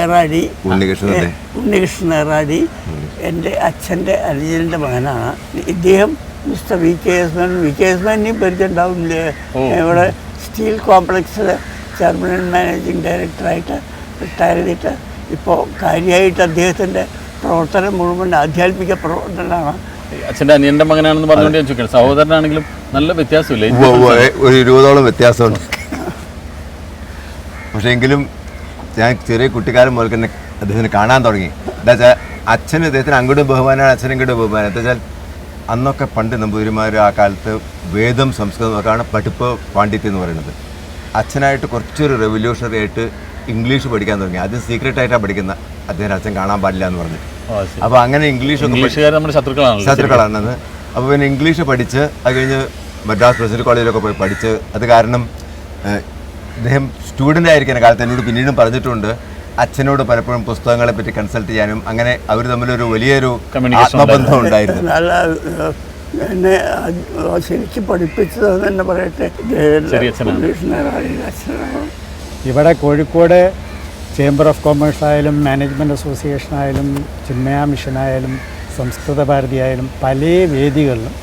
ഏറാടി. ഉണ്ണികൃഷ്ണൻ ഏറാടി. എന്റെ അച്ഛന്റെ അനുജന്റെ മകനാണ് ഇദ്ദേഹം mister V K S Mann V K S മാനിനെയും പരിചയമുണ്ടാവില്ലേ? ഇവിടെ സ്റ്റീൽ കോംപ്ലക്സിൽ ചെയർമാൻ ആൻഡ് മാനേജിങ് ഡയറക്ടറായിട്ട് റിട്ടയർ ചെയ്തിട്ട് ഇപ്പോൾ കാര്യമായിട്ട് അദ്ദേഹത്തിന്റെ പ്രവർത്തനം മുഴുവൻ ആധ്യാത്മിക പ്രവർത്തനമാണ്. അച്ഛന്റെ അനിയന്റെ മകനാണെന്ന് പറഞ്ഞുകൊണ്ട് ഞാൻ ചോദിക്കണം സഹോദരനാണെങ്കിലും നല്ല വ്യത്യാസമില്ലേ? ഒരു ഇരുപതോളം വ്യത്യാസമുണ്ട്. പക്ഷേ എങ്കിലും ഞാൻ ചെറിയ കുട്ടിക്കാലം മുതൽ തന്നെ അദ്ദേഹത്തിന് കാണാൻ തുടങ്ങി. എന്താ വെച്ചാൽ അച്ഛന് അദ്ദേഹത്തിന് അങ്ങോട്ടും ബഹുമാനമാണ് അച്ഛനും ഇങ്ങോട്ടും ബഹുമാനം എന്താ വെച്ചാൽ അന്നൊക്കെ പണ്ട് നമ്പൂതിരിമാർ ആ കാലത്ത് വേദം സംസ്കൃതം ഒക്കെയാണ് പഠിപ്പ് പാണ്ഡിത്യം എന്ന് പറയുന്നത്. അച്ഛനായിട്ട് കുറച്ചൊരു റെവല്യൂഷണറി ആയിട്ട് ഇംഗ്ലീഷ് പഠിക്കാൻ തുടങ്ങി. ആദ്യം സീക്രട്ട് ആയിട്ടാണ് പഠിക്കുന്ന അദ്ദേഹം അച്ഛൻ കാണാൻ പാടില്ല എന്ന് പറഞ്ഞു അപ്പോൾ അങ്ങനെ ഇംഗ്ലീഷ് ശത്രുക്കളാണല്ലോ ശത്രുക്കളാണെന്ന്. അപ്പോൾ പിന്നെ ഇംഗ്ലീഷ് പഠിച്ച് അത് കഴിഞ്ഞ് മദ്രാസ് പ്രസിഡന്റ് കോളേജിലൊക്കെ പോയി പഠിച്ച് അത് കാരണം ഏഹ്, ഇദ്ദേഹം സ്റ്റുഡന്റ് ആയിരിക്കുന്ന കാലത്ത് എന്നോട് പിന്നീടും പറഞ്ഞിട്ടുണ്ട്. അച്ഛനോട് പലപ്പോഴും പുസ്തകങ്ങളെ പറ്റി കൺസൾട്ട് ചെയ്യാനും അങ്ങനെ അവർ തമ്മിലൊരു വലിയൊരു ആത്മബന്ധം ഉണ്ടായിരുന്നു. നല്ല എന്നെ ശരിക്കും പഠിപ്പിച്ചത് തന്നെ പറയട്ടെ. ഇവിടെ കോഴിക്കോട് ചേംബർ ഓഫ് കോമേഴ്സ് ആയാലും മാനേജ്മെന്റ് അസോസിയേഷൻ ആയാലും ചിന്മയ മിഷൻ ആയാലും സംസ്കൃത ഭാരതി ആയാലും പല വേദികളിലും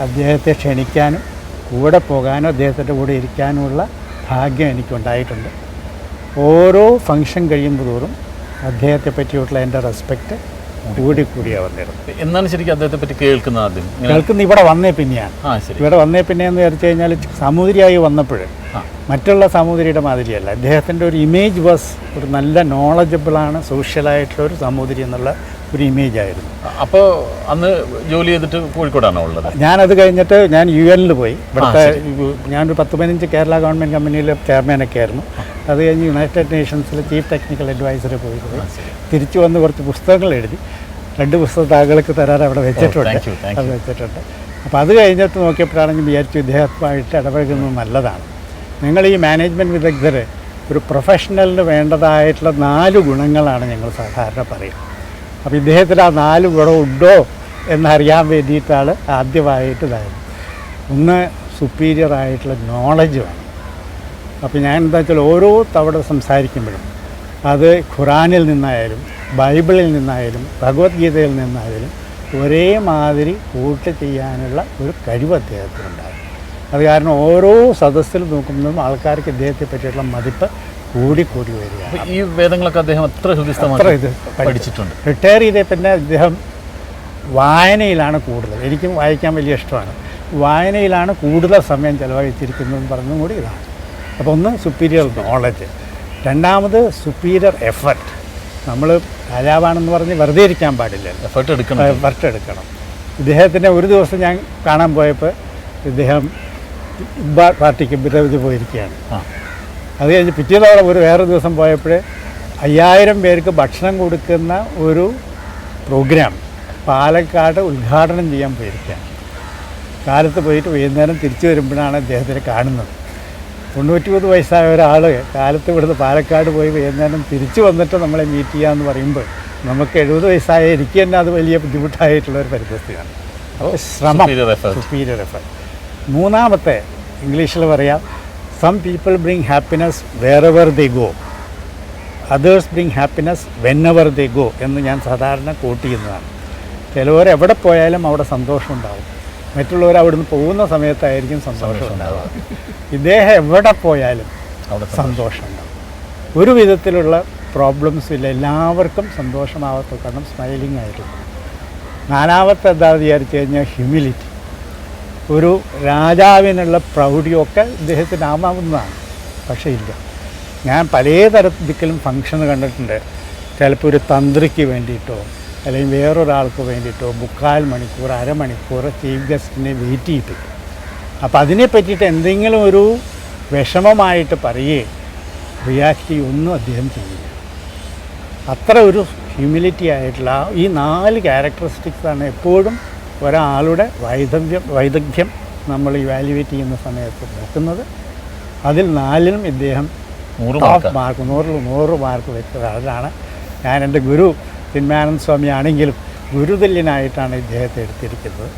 അദ്ദേഹത്തെ ക്ഷണിക്കാനും കൂടെ പോകാനും അദ്ദേഹത്തിന്റെ കൂടെ ഇരിക്കാനുമുള്ള ഭാഗ്യം എനിക്കുണ്ടായിട്ടുണ്ട്. ഓരോ ഫംഗ്ഷൻ കഴിയുമ്പോൾ തോറും അദ്ദേഹത്തെ പറ്റിയിട്ടുള്ള എന്റെ റെസ്പെക്റ്റ് കൂടി കൂടിയാണ് വന്നിരുന്നത് എന്നാണ് ശരിക്കും അദ്ദേഹത്തെ പറ്റി കേൾക്കുന്നത് ആദ്യം? കേൾക്കുന്നത് ഇവിടെ വന്നേ പിന്നെയാണ്. ഇവിടെ വന്നേ പിന്നെ എന്ന് വിചാരിച്ചു കഴിഞ്ഞാൽ സാമൂതിരിയായി വന്നപ്പോൾ. മറ്റുള്ള സാമൂതിരിയുടെ മാതിരിയല്ല. അദ്ദേഹത്തിന്റെ ഒരു ഇമേജ് വാസ് ഒരു നല്ല നോളജബിളാണ് സോഷ്യലായിട്ടുള്ള ഒരു സാമൂതിരി എന്നുള്ള ഒരു ഇമേജ് ആയിരുന്നു അപ്പോൾ അന്ന് ജോലി ചെയ്തിട്ട് കോഴിക്കോടാണോ ഉള്ളത്? ഞാനത് കഴിഞ്ഞിട്ട് ഞാൻ യു എനിൽ പോയി. ഇവിടുത്തെ ഞാനൊരു പത്ത് പതിനഞ്ച് കേരള ഗവൺമെന്റ് കമ്പനിയിലെ ചെയർമാനൊക്കെ ആയിരുന്നു. അത് കഴിഞ്ഞ് യുണൈറ്റഡ് നേഷൻസിലെ ചീഫ് ടെക്നിക്കൽ അഡ്വൈസറി പോയി തിരിച്ചു വന്ന് കുറച്ച് പുസ്തകങ്ങൾ എഴുതി. രണ്ട് പുസ്തക താങ്കൾക്ക് തരാൻ അവിടെ വെച്ചിട്ടുണ്ട്. അത് വെച്ചിട്ടുണ്ട്. അപ്പോൾ അത് കഴിഞ്ഞിട്ട് നോക്കിയപ്പോഴാണെങ്കിൽ വിചാരിച്ചു ഇദ്ദേഹമായിട്ട് ഇടപഴകുന്നത് നല്ലതാണ്. നിങ്ങൾ ഈ മാനേജ്മെന്റ് വിദഗ്ധർ ഒരു പ്രൊഫഷണലിന് വേണ്ടതായിട്ടുള്ള നാല് ഗുണങ്ങളാണ് ഞങ്ങൾ സാധാരണ പറയുക അപ്പോൾ ഇദ്ദേഹത്തിന് ആ നാല് ഗുണം ഉണ്ടോ എന്നറിയാൻ വേണ്ടിയിട്ടാണ് ആദ്യമായിട്ട് ഇതായത് ഒന്ന് സുപ്പീരിയർ ആയിട്ടുള്ള നോളജ് വേണം. അപ്പോൾ ഞാൻ എന്താ വെച്ചാൽ ഓരോ തവണ സംസാരിക്കുമ്പോഴും അത് ഖുറാനിൽ നിന്നായാലും ബൈബിളിൽ നിന്നായാലും ഭഗവത്ഗീതയിൽ നിന്നായാലും ഒരേ മാതിരി കൂട്ട് ചെയ്യാനുള്ള ഒരു കഴിവ് അദ്ദേഹത്തിനുണ്ടായിരുന്നു അത് കാരണം ഓരോ സദസ്സിൽ നോക്കുമ്പോഴും ആൾക്കാർക്ക് ഇദ്ദേഹത്തെ പറ്റിയിട്ടുള്ള മതിപ്പ് കൂടി കൂടി വരികയാണ് ഈ വേദങ്ങളൊക്കെ അദ്ദേഹം അത്ര അത്ര ഇത് പഠിച്ചിട്ടുണ്ട്. റിട്ടയർ ചെയ്ത പിന്നെ അദ്ദേഹം വായനയിലാണ് കൂടുതൽ. എനിക്കും വായിക്കാൻ വലിയ ഇഷ്ടമാണ്. വായനയിലാണ് കൂടുതൽ സമയം ചിലവഴിച്ചിരിക്കുന്നതെന്ന് പറഞ്ഞും കൂടി ഇതാണ്. അപ്പോൾ ഒന്ന് സുപ്പീരിയർ നോളജ് രണ്ടാമത് സുപ്പീരിയർ എഫർട്ട് നമ്മൾ രാജാവാണെന്ന് പറഞ്ഞ് വെറുതെ ഇരിക്കാൻ പാടില്ല. എഫർട്ട് എടുക്കണം. എഫർട്ട് എടുക്കണം. ഇദ്ദേഹത്തിനെ ഒരു ദിവസം ഞാൻ കാണാൻ പോയപ്പോൾ ഇദ്ദേഹം പാർട്ടിക്ക് വിരവിധി പോയിരിക്കുകയാണ്. ആ. അത് കഴിഞ്ഞ് പിറ്റേ തവണ ഒരു വേറെ ദിവസം പോയപ്പോഴേ അയ്യായിരം പേർക്ക് ഭക്ഷണം കൊടുക്കുന്ന ഒരു പ്രോഗ്രാം പാലക്കാട് ഉദ്ഘാടനം ചെയ്യാൻ പോയിരിക്കുകയാണ്. കാലത്ത് പോയിട്ട് വൈകുന്നേരം തിരിച്ചു വരുമ്പോഴാണ് അദ്ദേഹത്തിനെ കാണുന്നത്. തൊണ്ണൂറ്റിമൂന്ന് വയസ്സായ ഒരാൾ കാലത്ത് ഇവിടുന്ന് പാലക്കാട് പോയി വൈകുന്നേരം തിരിച്ചു വന്നിട്ട് നമ്മളെ മീറ്റ് ചെയ്യാമെന്ന് പറയുമ്പോൾ നമുക്ക് എഴുപത് വയസ്സായ എനിക്ക് തന്നെ അത് വലിയ ബുദ്ധിമുട്ടായിട്ടുള്ള ഒരു പരിതസ്ഥിതിയാണ്. അപ്പോൾ ശ്രമം. സുപ്പീരിയർ എഫേർട്ട് മൂന്നാമത്തെ ഇംഗ്ലീഷിൽ പറയാം some people bring happiness wherever they go others bring happiness whenever they go എന്ന് ഞാൻ സാധാരണ കോട്ട് ചെയ്യുന്നതാണ്. ചിലവർ എവിടെ പോയാലും അവിടെ സന്തോഷം ഉണ്ടാവും. മറ്റുള്ളവർ അവിടുന്ന് പോകുന്ന സമയത്തായിരിക്കും സന്തോഷം ഉണ്ടാവുക. ഇദ്ദേഹം എവിടെ പോയാലും അവിടെ സന്തോഷം. ഉണ്ടാവും. ഒരു വിധത്തിലുള്ള പ്രോബ്ലംസ് ഇല്ല. എല്ലാവർക്കും സന്തോഷമാവാത്ത കാരണം സ്മൈലിംഗ് ആയിരുന്നു. നാലാമത്തെ എന്താ വിചാരിച്ചു കഴിഞ്ഞാൽ ഹ്യൂമിലിറ്റി ഒരു രാജാവിനുള്ള പ്രൗഢിയൊക്കെ ഇദ്ദേഹത്തിന് ആമാവുന്നതാണ് പക്ഷേ ഇല്ല. ഞാൻ പല തരത്തിലും ഫങ്ഷൻ കണ്ടിട്ടുണ്ട്. ചിലപ്പോൾ ഒരു തന്ത്രിക്ക് വേണ്ടിയിട്ടോ അല്ലെങ്കിൽ വേറൊരാൾക്ക് വേണ്ടിയിട്ടോ മുക്കാൽ മണിക്കൂർ അരമണിക്കൂർ ചീഫ് ഗസ്റ്റിനെ വെയിറ്റ് ചെയ്യിപ്പിക്കും അപ്പോൾ അതിനെ പറ്റിയിട്ട് എന്തെങ്കിലും ഒരു വിഷമമായിട്ട് പറയേ റിയാക്ട് ഒന്നും അദ്ദേഹം ചെയ്യില്ല. അത്ര ഒരു ഹ്യൂമിലിറ്റി ആയിട്ടുള്ള ഈ നാല് ക്യാരക്ടറിസ്റ്റിക്സാണ് എപ്പോഴും ഒരാളുടെ വൈദഗ്ധ്യം വൈദഗ്ധ്യം നമ്മൾ ഇവാലുവേറ്റ് ചെയ്യുന്ന സമയത്ത് നോക്കുന്നത്. അതിൽ നാലിനും ഇദ്ദേഹം നൂറ് മാർക്ക് നൂറിൽ നൂറ് മാർക്ക് വെച്ചത് അതാണ് ഞാൻ എന്റെ ഗുരു ചിന്മാനന്ദ സ്വാമി ആണെങ്കിലും ഗുരുതുല്യനായിട്ടാണ് ഇദ്ദേഹത്തെ എടുത്തിരിക്കുന്നത്.